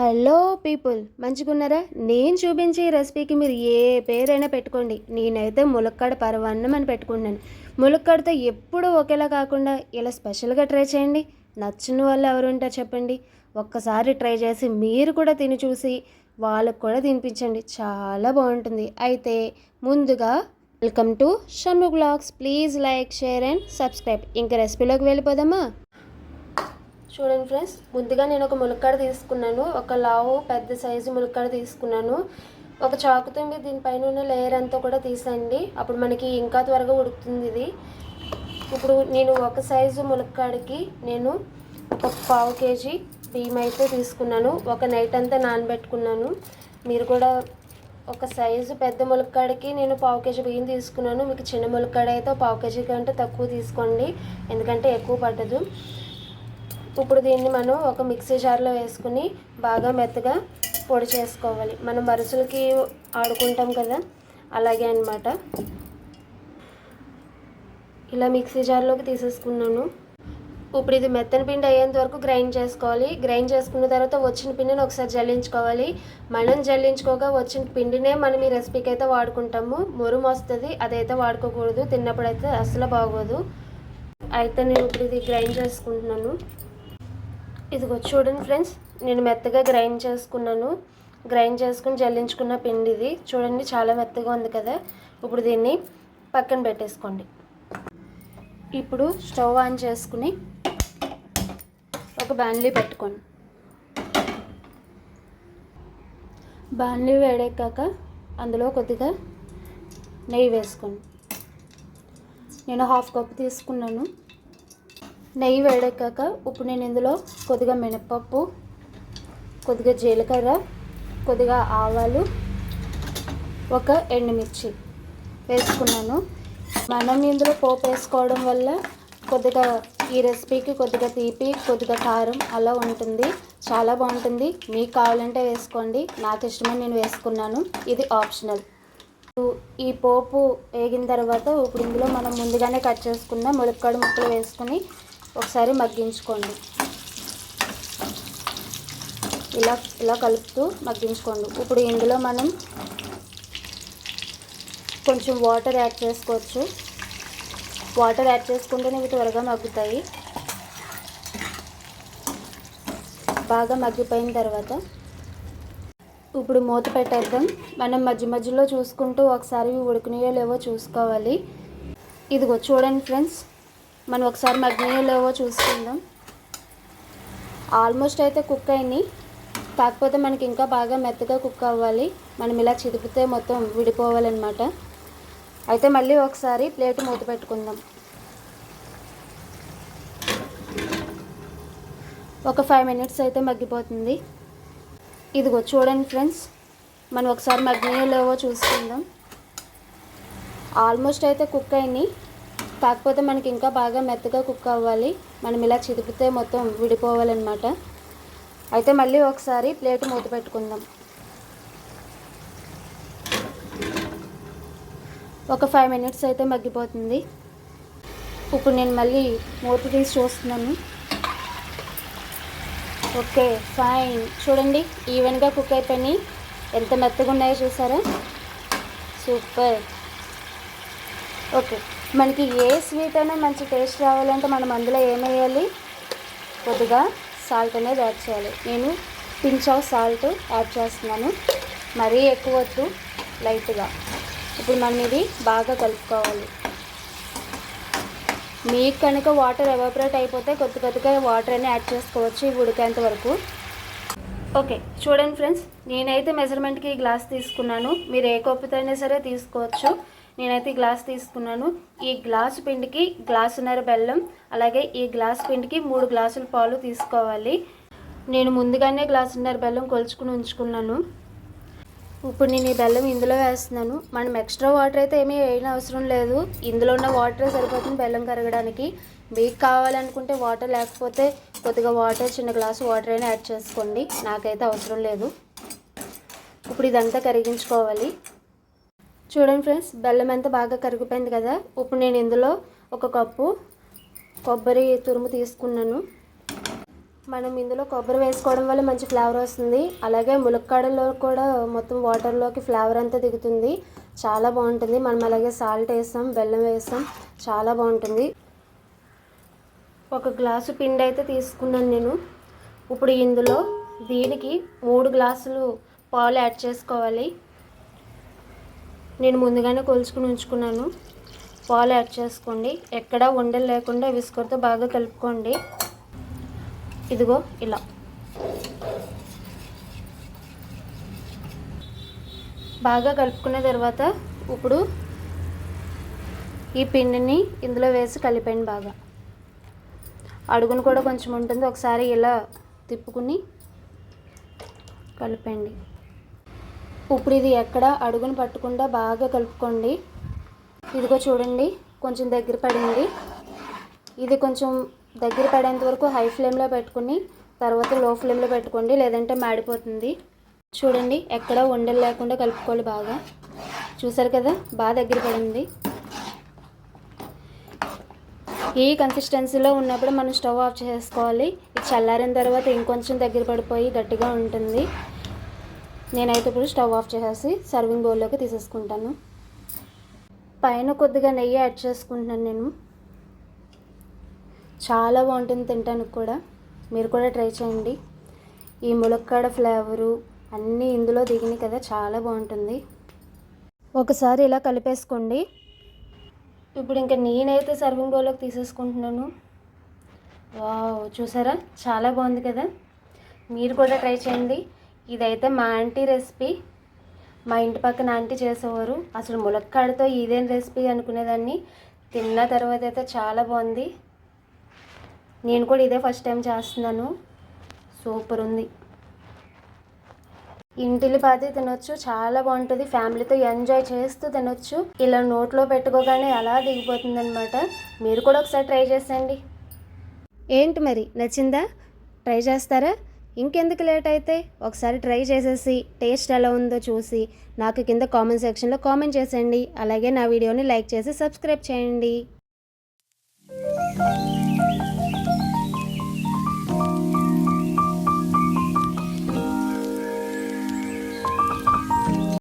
Hello people మంచిగున్నారా? నేను చూపించే ఈ రెసిపీకి మీరు ఏ పేరైనా పెట్టుకోండి. నేనైతే ములక్కాడ పరవన్నం అని పెట్టుకున్నాను ములక్కాడతో ఎప్పుడూ ఒకేలా కాకుండా ఇలా స్పెషల్గా ట్రై చేయండి. నచ్చిన వాళ్ళు ఎవరు ఉంటారు చెప్పండి. ఒక్కసారి ట్రై చేసి మీరు కూడా తిని చూసి వాళ్ళకు కూడా తినిపించండి. చాలా బాగుంటుంది. అయితే ముందుగా welcome to Shannu blogs. Please like share and subscribe. ఇంకా రెసిపీలోకి వెళ్ళిపోదామా? చూడండి ఫ్రెండ్స్ ముందుగా నేను ఒక ములక్కాడ తీసుకున్నాను. ఒక లావు పెద్ద సైజు ములక్కాడ తీసుకున్నాను. ఒక చాకుతో మీరు దీనిపైన ఉన్న లేయర్ అంతా కూడా తీసేయండి. అప్పుడు మనకి ఇంకా త్వరగా ఉడుకుతుంది ఇది. ఇప్పుడు నేను ఒక సైజు ములక్కాడకి నేను ఒక పావు కేజీ బియ్యం అయితే తీసుకున్నాను. ఒక నైట్ అంతా నానబెట్టుకున్నాను. మీరు కూడా ఒక సైజు పెద్ద ములక్కాడకి నేను పావు కేజీ బియ్యం తీసుకున్నాను. మీకు చిన్న ములక్కాడ అయితే పావు కేజీ కంటే తక్కువ తీసుకోండి. ఎందుకంటే ఎక్కువ పట్టదు. ఇప్పుడు దీన్ని మనం ఒక మిక్సీ జార్లో వేసుకుని బాగా మెత్తగా పొడి చేసుకోవాలి. మనం వరుసలకి ఆడుకుంటాం కదా అలాగే అన్నమాట. ఇలా మిక్సీ జార్లోకి తీసేసుకున్నాను. ఇప్పుడు ఇది మెత్తని పిండి అయ్యేంత వరకు గ్రైండ్ చేసుకోవాలి. గ్రైండ్ చేసుకున్న తర్వాత వచ్చిన పిండిని ఒకసారి జల్లించుకోవాలి. మనం జల్లించుకోగా వచ్చిన పిండినే మనం ఈ రెసిపీకి అయితే వాడుకుంటాము. మురుము వస్తుంది అదైతే వాడుకోకూడదు. తిన్నప్పుడు అయితే అసలు బాగోదు. అయితే నేను ఇప్పుడు ఇది గ్రైండ్ చేసుకుంటున్నాను. ఇదిగో చూడండి ఫ్రెండ్స్ నేను మెత్తగా గ్రైండ్ చేసుకున్నాను. గ్రైండ్ చేసుకుని జల్లించుకున్న పిండి ఇది చూడండి చాలా మెత్తగా ఉంది కదా. ఇప్పుడు దీన్ని పక్కన పెట్టేసుకోండి. ఇప్పుడు స్టవ్ ఆన్ చేసుకుని ఒక బాణలీ పెట్టుకోండి. బాణలీ వేడెక్కాక అందులో కొద్దిగా నెయ్యి వేసుకోండి. నేను హాఫ్ కప్ తీసుకున్నాను. నెయ్యి వేడెక్కాక ఇప్పుడు నేను ఇందులో కొద్దిగా మినపప్పు కొద్దిగా జీలకర్ర కొద్దిగా ఆవాలు ఒక ఎండుమిర్చి వేసుకున్నాను. మనం ఇందులో పోపు వేసుకోవడం వల్ల కొద్దిగా ఈ రెసిపీకి కొద్దిగా తీపి కొద్దిగా కారం అలా ఉంటుంది. చాలా బాగుంటుంది. మీకు కావాలంటే వేసుకోండి. నాకు ఇష్టమని నేను వేసుకున్నాను. ఇది ఆప్షనల్. ఈ పోపు వేగిన తర్వాత ఇప్పుడు ఇందులో మనం ముందుగానే కట్ చేసుకున్న ములక్కాడ ముక్కలు వేసుకుని ఒకసారి మగ్గించుకోండి. ఇలా ఇలా కలుపుతూ మగ్గించుకోండి. ఇప్పుడు ఇందులో మనం కొంచెం వాటర్ యాడ్ చేసుకోవచ్చు. వాటర్ యాడ్ చేసుకుంటేనే ఇవి త్వరగా మగ్గుతాయి. బాగా మగ్గిపోయిన తర్వాత ఇప్పుడు మూత పెట్టేద్దాం. మనం మధ్య మధ్యలో చూసుకుంటూ ఒకసారి ఉడికినాయో లేవో చూసుకోవాలి. ఇదిగో చూడండి ఫ్రెండ్స్ మనం ఒకసారి మగ్గినాయో లేవో చూసుకుందాం. ఆల్మోస్ట్ అయితే కుక్ అయినాయి కాకపోతే మనకి ఇంకా బాగా మెత్తగా కుక్ అవ్వాలి. మనం ఇలా చిదిపితే మొత్తం విడిపోవాలన్నమాట. అయితే మళ్ళీ ఒకసారి ప్లేట్ మూత పెట్టుకుందాం. ఒక ఫైవ్ మినిట్స్ అయితే మగ్గిపోతుంది. ఇదిగో చూడండి ఫ్రెండ్స్. మనం ఒకసారి మగ్గినాయో లేవో చూసుకుందాం. ఆల్మోస్ట్ అయితే కుక్ అయినాయి కాకపోతే మనకి ఇంకా బాగా మెత్తగా కుక్ అవ్వాలి. మనం ఇలా చిదిపితే మొత్తం విడిపోవాలన్నమాట. అయితే మళ్ళీ ఒకసారి ప్లేట్ మూత పెట్టుకుందాం. ఒక ఫైవ్ మినిట్స్ అయితే మగ్గిపోతుంది. ఇప్పుడు నేను మళ్ళీ మూత తీసి చూస్తున్నాను. Okay fine. చూడండి ఈవెన్గా కుక్ అయిపోయినాయి. ఎంత మెత్తగా ఉన్నాయో చూసారా? సూపర్. ఓకే. మనకి ఏ స్వీట్ అయినా మంచి టేస్ట్ రావాలంటే మనం అందులో ఏమేయాలి కొద్దిగా సాల్ట్ అనేది యాడ్ చేయాలి. నేను పించ్ ఆఫ్ సాల్ట్ యాడ్ చేస్తున్నాను. మరీ ఎక్కువ వద్దు లైట్గా ఇప్పుడు మనం ఇది బాగా కలుపుకోవాలి. మీకు కనుక వాటర్ ఎవాపరేట్ అయిపోతే కొద్ది కొద్దిగా వాటర్ అని యాడ్ చేసుకోవచ్చు ఇవి ఉడికేంత వరకు. ఓకే చూడండి ఫ్రెండ్స్ నేనైతే మెజర్మెంట్కి ఈ గ్లాస్ తీసుకున్నాను. మీరు ఏ కప్పుతో అయినా సరే తీసుకోవచ్చు. నేనైతే గ్లాస్ తీసుకున్నాను. ఈ గ్లాస్ పిండికి గ్లాసున్నర బెల్లం అలాగే ఈ గ్లాస్ పిండికి మూడు గ్లాసుల పాలు తీసుకోవాలి. నేను ముందుగానే గ్లాసున్నర బెల్లం కొలుచుకుని ఉంచుకున్నాను. ఇప్పుడు నేను ఈ బెల్లం ఇందులో వేస్తున్నాను. మనం ఎక్స్ట్రా వాటర్ అయితే ఏమీ వేయని అవసరం లేదు. ఇందులో ఉన్న వాటరే సరిపోతుంది బెల్లం కరగడానికి. మీకు కావాలనుకుంటే వాటర్ లేకపోతే కొద్దిగా వాటర్ చిన్న గ్లాసు వాటర్ అయినా యాడ్ చేసుకోండి. నాకైతే అవసరం లేదు. ఇప్పుడు ఇదంతా కరిగించుకోవాలి. చూడండి ఫ్రెండ్స్ బెల్లం అంతా బాగా కరిగిపోయింది కదా. ఇప్పుడు నేను ఇందులో ఒక కప్పు కొబ్బరి తురుము తీసుకున్నాను. మనం ఇందులో కొబ్బరి వేసుకోవడం వల్ల మంచి ఫ్లేవర్ వస్తుంది. అలాగే ములక్కాడలో కూడా మొత్తం వాటర్లోకి ఫ్లేవర్ అంతా దిగుతుంది. చాలా బాగుంటుంది. మనం అలాగే సాల్ట్ వేస్తాం బెల్లం వేస్తాం. చాలా బాగుంటుంది. ఒక గ్లాసు పిండి అయితే తీసుకున్నాను నేను. ఇప్పుడు ఇందులో దీనికి మూడు గ్లాసులు పాలు యాడ్ చేసుకోవాలి. నేను ముందుగానే కొలుచుకుని ఉంచుకున్నాను. పాలు యాడ్ చేసుకోండి. ఎక్కడా ఉండలు లేకుండా విస్కర్తో బాగా కలుపుకోండి. ఇదిగో ఇలా. బాగా కలుపుకున్న తర్వాత ఇప్పుడు ఈ పిండిని ఇందులో వేసి కలిపండి బాగా. అడుగును కూడా కొంచెం ఉంటుంది. ఒకసారి ఇలా తిప్పుకుని కలిపండి ఇప్పుడు ఇది ఎక్కడ? అడుగును పట్టకుండా బాగా కలుపుకోండి. ఇదిగో చూడండి కొంచెం దగ్గర పడింది. ఇది కొంచెం దగ్గర పడేంత వరకు హై ఫ్లేమ్లో పెట్టుకుని తర్వాత లో ఫ్లేమ్లో పెట్టుకోండి లేదంటే మాడిపోతుంది. చూడండి ఎక్కడ ఉండలు లేకుండా కలుపుకోవాలి బాగా. చూసారు కదా బాగా దగ్గర పడింది. ఈ కన్సిస్టెన్సీలో ఉన్నప్పుడు మనం స్టవ్ ఆఫ్ చేసుకోవాలి. ఇది చల్లారిన తర్వాత ఇంకొంచెం దగ్గర పడిపోయి గట్టిగా ఉంటుంది. నేనైతే ఇప్పుడు స్టవ్ ఆఫ్ చేసేసి సర్వింగ్ బౌల్లోకి తీసేసుకుంటాను. పైన కొద్దిగా నెయ్యి యాడ్ చేసుకుంటున్నాను నేను. చాలా బాగుంటుంది తినడానికి కూడా. మీరు కూడా ట్రై చేయండి. ఈ ములక్కాడ ఫ్లేవరు అన్నీ ఇందులో దిగినాయి కదా చాలా బాగుంటుంది. ఒకసారి ఇలా కలిపేసుకోండి. ఇప్పుడు ఇంకా నేనైతే సర్వింగ్ బౌల్లోకి తీసేసుకుంటున్నాను. వావ్ చూసారా? చాలా బాగుంది కదా. మీరు కూడా ట్రై చేయండి. ఇదైతే మా ఆంటీ రెసిపీ. మా ఇంటి పక్కన ఆంటీ చేసేవారు. అసలు ములక్కాడతో ఇదేం రెసిపీ అనుకునేదాన్ని. తిన్న తర్వాత అయితే చాలా బాగుంది. నేను కూడా ఇదే ఫస్ట్ టైం చేస్తున్నాను. సూపర్ ఉంది. ఇంటిలి పాతి తినొచ్చు. చాలా బాగుంటుంది. ఫ్యామిలీతో ఎంజాయ్ చేస్తూ తినొచ్చు. ఇలా నోట్లో పెట్టుకోగానే అలా దిగిపోతుంది అనమాట మీరు కూడా ఒకసారి ట్రై చేసేయండి. ఏంటి మరి? నచ్చిందా? ట్రై చేస్తారా? ఇంకెందుకు లేట్ అయితే? ఒకసారి ట్రై చేసేసి టేస్ట్ ఎలా ఉందో చూసి నాకు కింద కామెంట్ సెక్షన్లో కామెంట్ చేసేయండి. అలాగే నా వీడియోని లైక్ చేసి సబ్స్క్రైబ్ చేయండి.